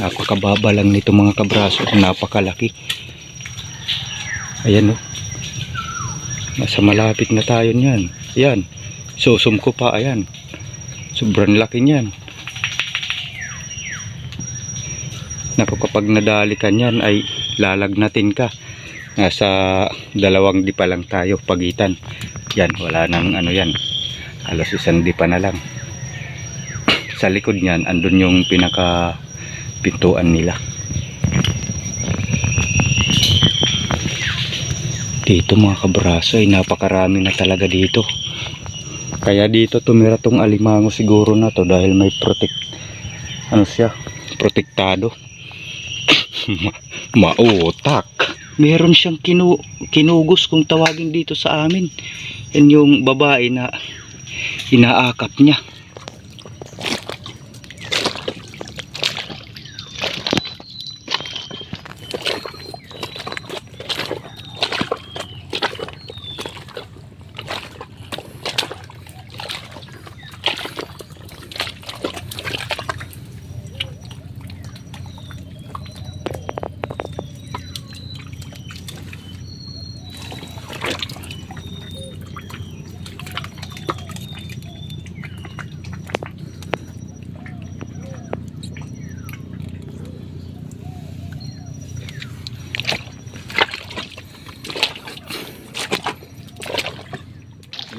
napakababa lang nito mga kabraso. Napakalaki. Ayan o nasa malapit na tayo niyan. Yan susum ko pa ayan. Sobrang laki niyan. Naku kapag nadali ka niyan ay lalagnatin ka. Nasa dalawang dipa lang tayo pagitan. Yan wala nang ano yan. Halos isang dipa na lang. Sa likod niyan andun yung pinaka pintuan nila. Dito mga kabraso ay napakarami na talaga dito. Kaya dito tumira tong alimango siguro na to dahil may protect ano siya protektado. Ma- mautak. Meron siyang kinu kinugos kung tawagin dito sa amin. Yan yung babae na inaakap niya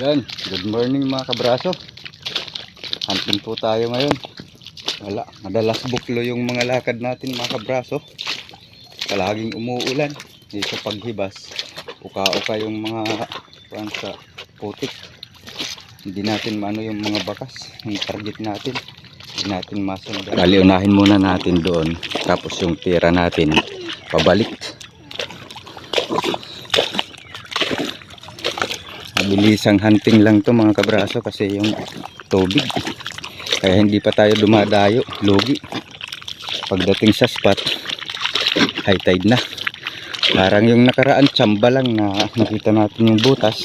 Yan, good morning mga kabraso. Hunting po tayo ngayon. Wala, madalas buklo yung mga lakad natin mga kabraso. Palaging umuulan. Dito paghibas, uka-uka yung mga kuwan sa putik. Hindi natin maano yung mga bakas, yung target natin. Hindi natin masundan. Dali, unahin muna natin doon. Tapos yung tira natin, pabalik. Mabilisang hunting lang to mga kabraso kasi yung tubig. Kaya hindi pa tayo dumadayo, lugi. Pagdating sa spot, high tide na. Parang yung nakaraan tsamba lang na nakita natin yung butas,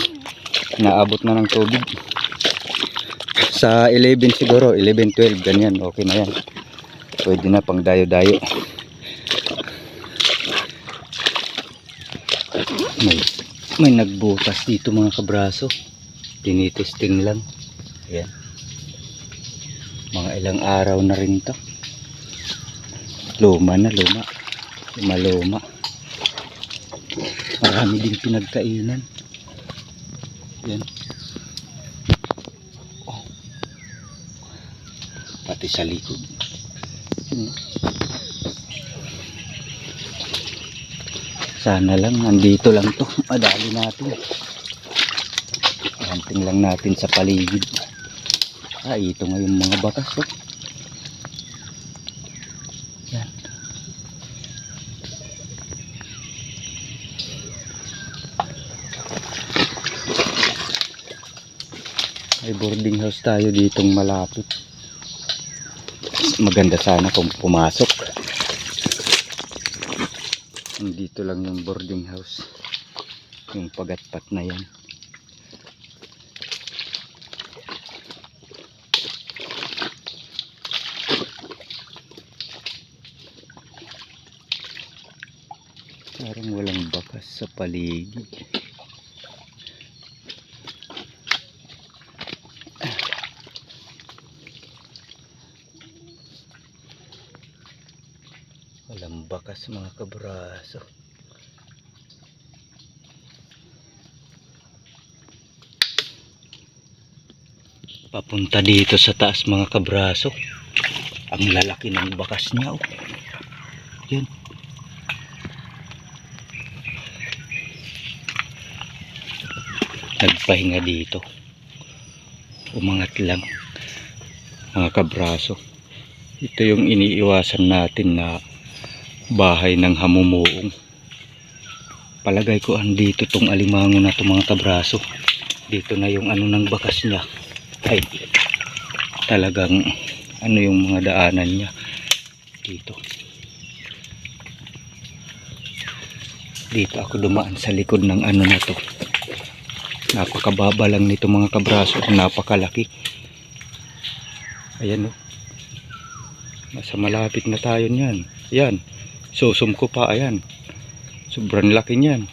naabot na ng tubig. Sa 11 siguro, 11, 12, ganyan, okay na yan. Pwede na pang dayo-dayo. May may nagbutas dito mga kabraso. Tinitesting lang. Ayan. Mga ilang araw na rin to. Luma na luma. Luma luma. Marami din pinagkainan. Yan oh. pati sa likod. Hmm. Sana lang, nandito lang to. Madali natin. Hunting lang natin sa paligid. Ah, ito nga mga bakas. Oh. Yan. May boarding house tayo ditong malapit. Maganda sana kung pumasok. Dito lang yung boarding house. Yung pagatpat na yan. Parang walang bakas sa paligid. Walang bakas mga kabraso. Papunta dito sa taas mga kabraso. Ang lalaki ng bakas niya. Oh. Yun. Nagpahinga dito. Umangat lang. Mga kabraso. Ito yung iniiwasan natin na bahay ng hamumuong. Palagay ko andito tong alimango na to mga kabraso. Dito na yung ano ng bakas niya. Ay, talagang ano yung mga daanan niya dito. Dito ako dumaan sa likod ng ano na to. Napakababa lang nito mga kabraso. Napakalaki. Ayan o. Nasa malapit na tayo niyan. Yan. Susum ko pa, ayan. Sobrang laki niyan.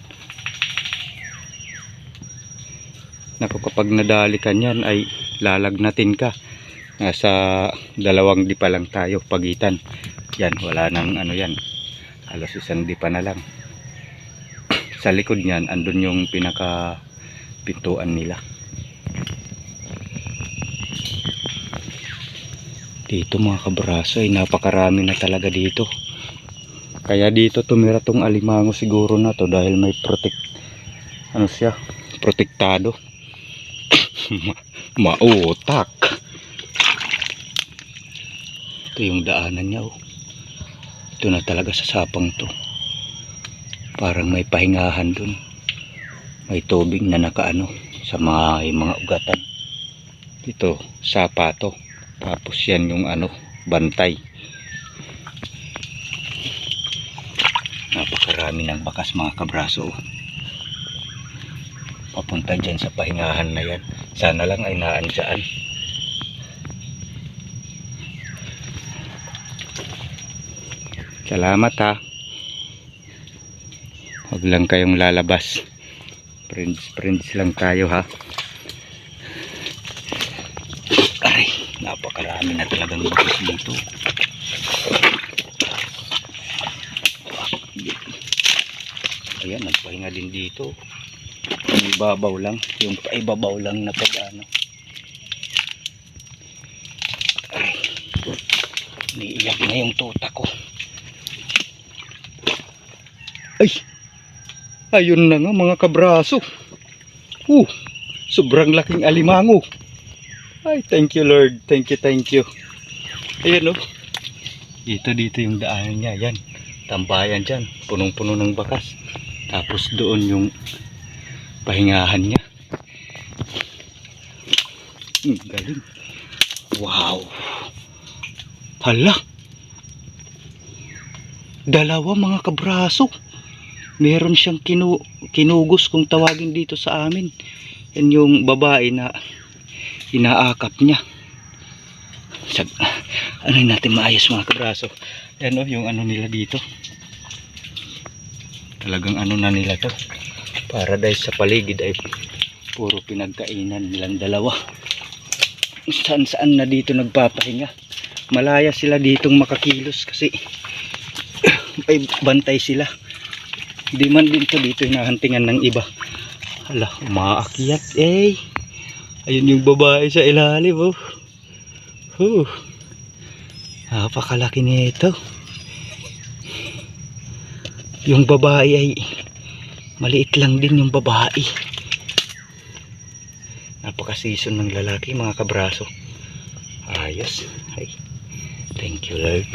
Naku, kapag nadali ka niyan ay lalagnatin ka. Nasa dalawang dipa lang tayo pagitan. Yan, wala nang ano yan. Halos isang dipa na lang. Sa likod niyan, andun yung pinaka pintuan nila. Dito mga kabraso ay napakarami na talaga dito. Kaya dito tumira tong alimango siguro na to dahil may protect ano siya, protektado. Ma mautak. Ito yung daanan niya oh. Ito na talaga sa sapang to. Parang may pahingahan dun. May tubig na nakaano sa mga, mga ugatan. Dito, sapa to. Tapos yan yung ano, bantay. Napakarami ng bakas mga kabraso. Papunta dyan sa pahingahan na yan. Sana lang ay naansaan. Salamat ha. Huwag lang kayong lalabas. Friends, friends lang tayo ha. Aray, napakarami na talagang bakas dito. Ayan, nagpahinga din dito. Yung ibabaw lang, yung paibabaw lang na pag ano. Aray, niiyak na yung tuta ko. Ay, ayun na nga mga kabraso. Uh, sobrang laking alimango. Ay, thank you Lord. Thank you, thank you. Ayan oh. Dito, dito yung daanan niya. Yan. Tambayan dyan. Punong-puno ng bakas. Tapos doon yung pahingahan niya. Hmm, galing. Wow. Hala. Dalawa mga kabraso. Meron siyang kinu kinugos kung tawagin dito sa amin. Yan yung babae na inaakap niya. Sag, ano natin maayos mga kabraso. Yan o, yung ano nila dito. Talagang ano na nila to. Paradise sa paligid ay puro pinagkainan nilang dalawa. Saan saan na dito nagpapahinga. Malaya sila ditong makakilos kasi ay bantay sila. Hindi man din to dito hinahantingan ng iba. Hala, umaakyat eh. Ayun yung babae sa ilalim oh. Huh. Napakalaki nito. Yung babae ay maliit lang din yung babae. Napaka-season ng lalaki mga kabraso. Ayos. Ay. Thank you Lord.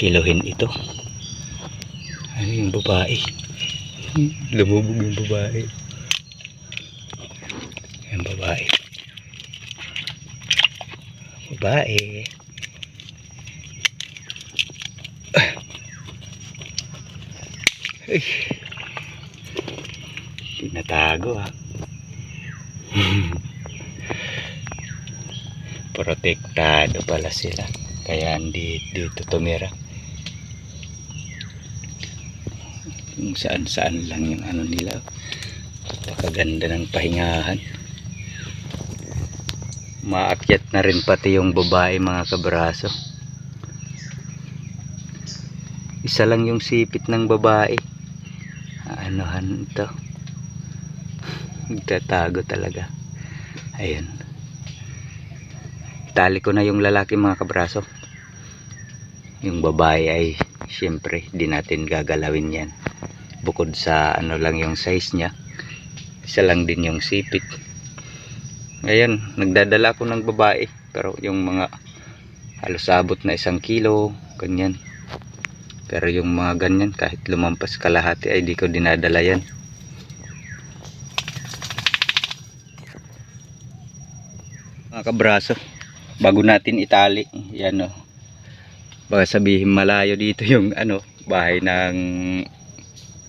Kiluhin ito. Ano yung babae? Lumubog yung babae. Yung babae. Babae. Ay. Tinatago ah. Protektado pala sila. Kaya hindi dito tumira. Kung saan saan lang yung ano nila. Napakaganda ng pahingahan. Maakyat na rin pati yung babae mga kabraso. Isa lang yung sipit ng babae. Anohan ito. Nagtatago talaga. Ayun. Tali ko na yung lalaki mga kabraso. Yung babae ay syempre di natin gagalawin yan. Bukod sa ano lang yung size niya. Isa lang din yung sipit. Ngayon, nagdadala ko ng babae. Pero yung mga halos abot na isang kilo, ganyan. Pero yung mga ganyan, kahit lumampas kalahati ay di ko dinadala yan. Mga kabraso, bago natin itali, yan o. Baka sabihin malayo dito yung ano, bahay ng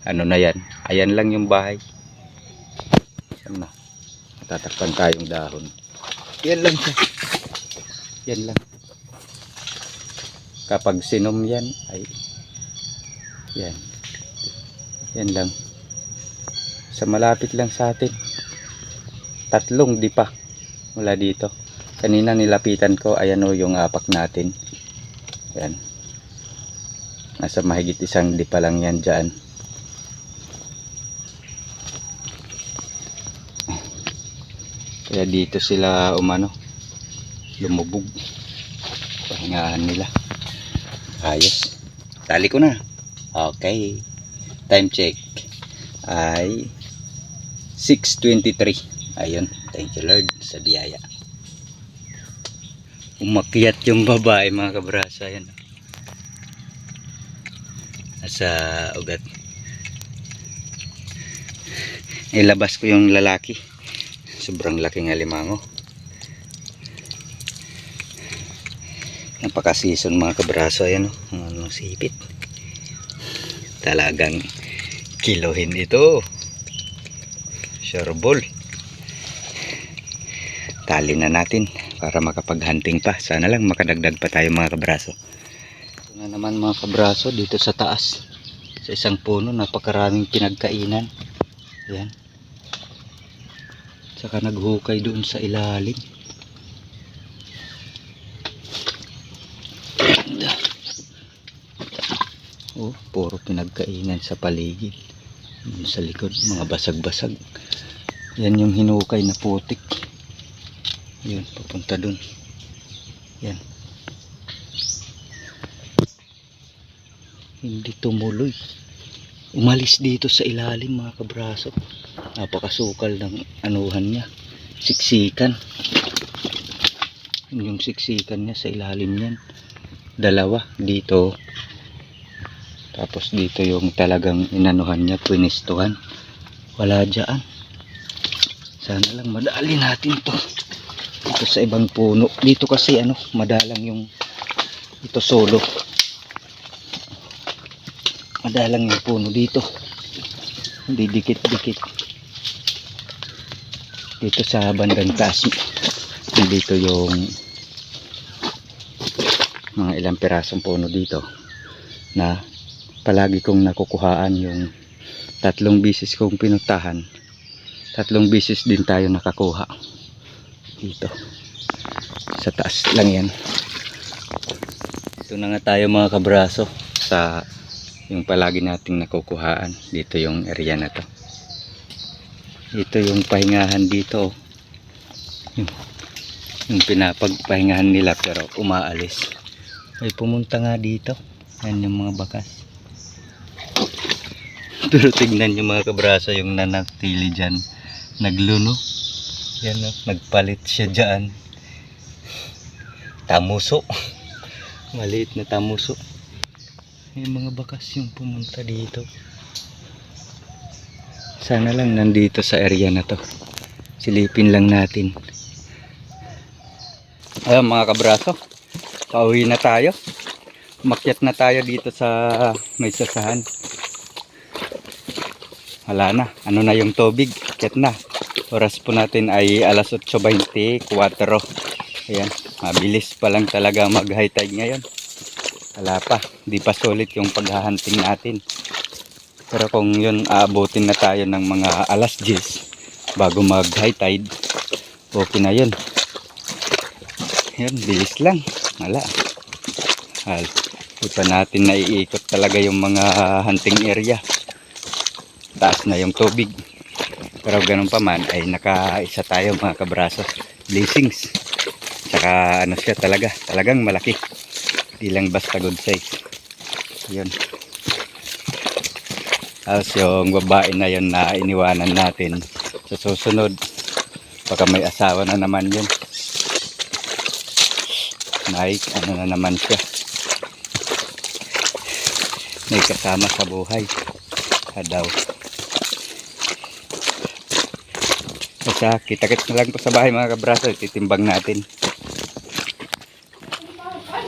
ano na yan. Ayan lang yung bahay. Yan na. Tatakpan tayong dahon. Yan lang siya. Yan lang. Kapag sinom yan, ay yan. Yan lang. Sa malapit lang sa atin. Tatlong dipa mula dito. Kanina nilapitan ko, ayan o yung apak natin. Yan. Nasa mahigit isang dipa lang yan dyan. Kaya dito sila umano lumubog. Pahingaan nila. Ayos. Tali ko na. Okay. Time check. Ay 6.23. Ayun. Thank you Lord sa biyaya. Umakyat yung babae mga kabrasa. Ayan. Nasa ugat. Ilabas ko yung lalaki. Sobrang laking alimango. Napaka-season mga kabraso. Ayan o. Ang Ano, sipit. Talagang kilohin ito. Sureball. Tali na natin para makapag-hunting pa. Sana lang makadagdag pa tayo mga kabraso. Ito na naman mga kabraso dito sa taas. Sa isang puno napakaraming pinagkainan. Yan. Saka naghukay doon sa ilalim. Oh, puro pinagkainan sa paligid. Sa likod, mga basag-basag. Yan yung hinukay na putik. Yun, papunta doon. Yan. Hindi tumuloy. Umalis dito sa ilalim mga kabraso. Napakasukal ng anuhan niya. Siksikan. Yun Yung siksikan niya sa ilalim niyan. Dalawa dito. Tapos dito yung talagang inanuhan niya, pwinistuhan. Wala dyan. Sana lang madali natin to. Dito sa ibang puno. Dito kasi ano, madalang yung ito solo. Madalang yung puno dito. Hindi dikit-dikit. Dito sa bandang taas. Dito yung mga ilang pirasong puno dito na palagi kong nakukuhaan yung tatlong bisis kong pinuntahan. Tatlong bisis din tayo nakakuha. Dito. Sa taas lang yan. Ito na nga tayo mga kabraso sa yung palagi nating nakukuhaan. Dito yung area na to. Ito yung pahingahan dito. Yung, yung pinapagpahingahan nila pero umaalis. Ay pumunta nga dito. Yan yung mga bakas pero tignan yung mga kabrasa yung nanatili dyan. Nagluno yan o nagpalit siya dyan. Tamuso. Maliit na tamuso. Yung mga bakas yung pumunta dito. Sana lang nandito sa area na to. Silipin lang natin. Ayun mga kabraso. Pauwi na tayo. Makyat na tayo dito sa may sasahan wala na. Ano na yung tubig? Makyat na. Oras po natin ay alas 8.24 ayan. Mabilis pa lang talaga mag high tide ngayon. Wala pa. Di pa sulit yung paghahunting natin. Pero kung yun aabutin na tayo ng mga alas 10 bago mag high tide okay na yun. Yun bilis lang. Wala. Hal, di pa natin naiikot talaga yung mga hunting area taas na yung tubig. Pero ganun pa man ay nakaisa tayo mga kabraso. Blessings. Saka ano siya talaga talagang malaki. Di lang basta good size. Yun. Tapos yung babae na yun na iniwanan natin sa susunod. Baka may asawa na naman yun. Nike ano na naman siya? May kasama sa buhay. Daw basta kita-kits na lang po sa bahay mga kabraso titimbang natin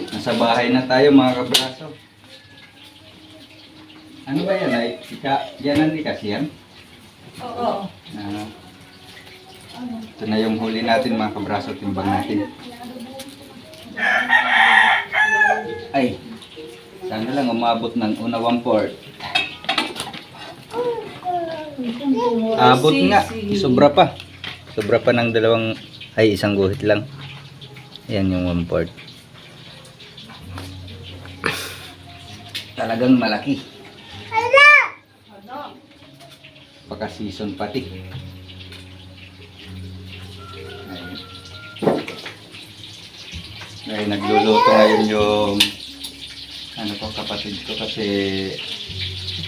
nasa bahay na tayo mga kabraso ano ba yan ay ika yan ang kasi yan Oo. Ah. ito na yung huli natin mga kabraso timbang natin ay Sana lang umabot ng una one port. Abot nga. Sobra pa. Sobra pa ng dalawang, ay isang guhit lang. Yan yung one port. Talagang malaki. Paka season pati. Ngayon nagluluto ngayon yung ano ko kapatid ko kasi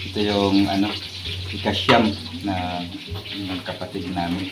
ito yung ano ikasyam na ng kapatid namin.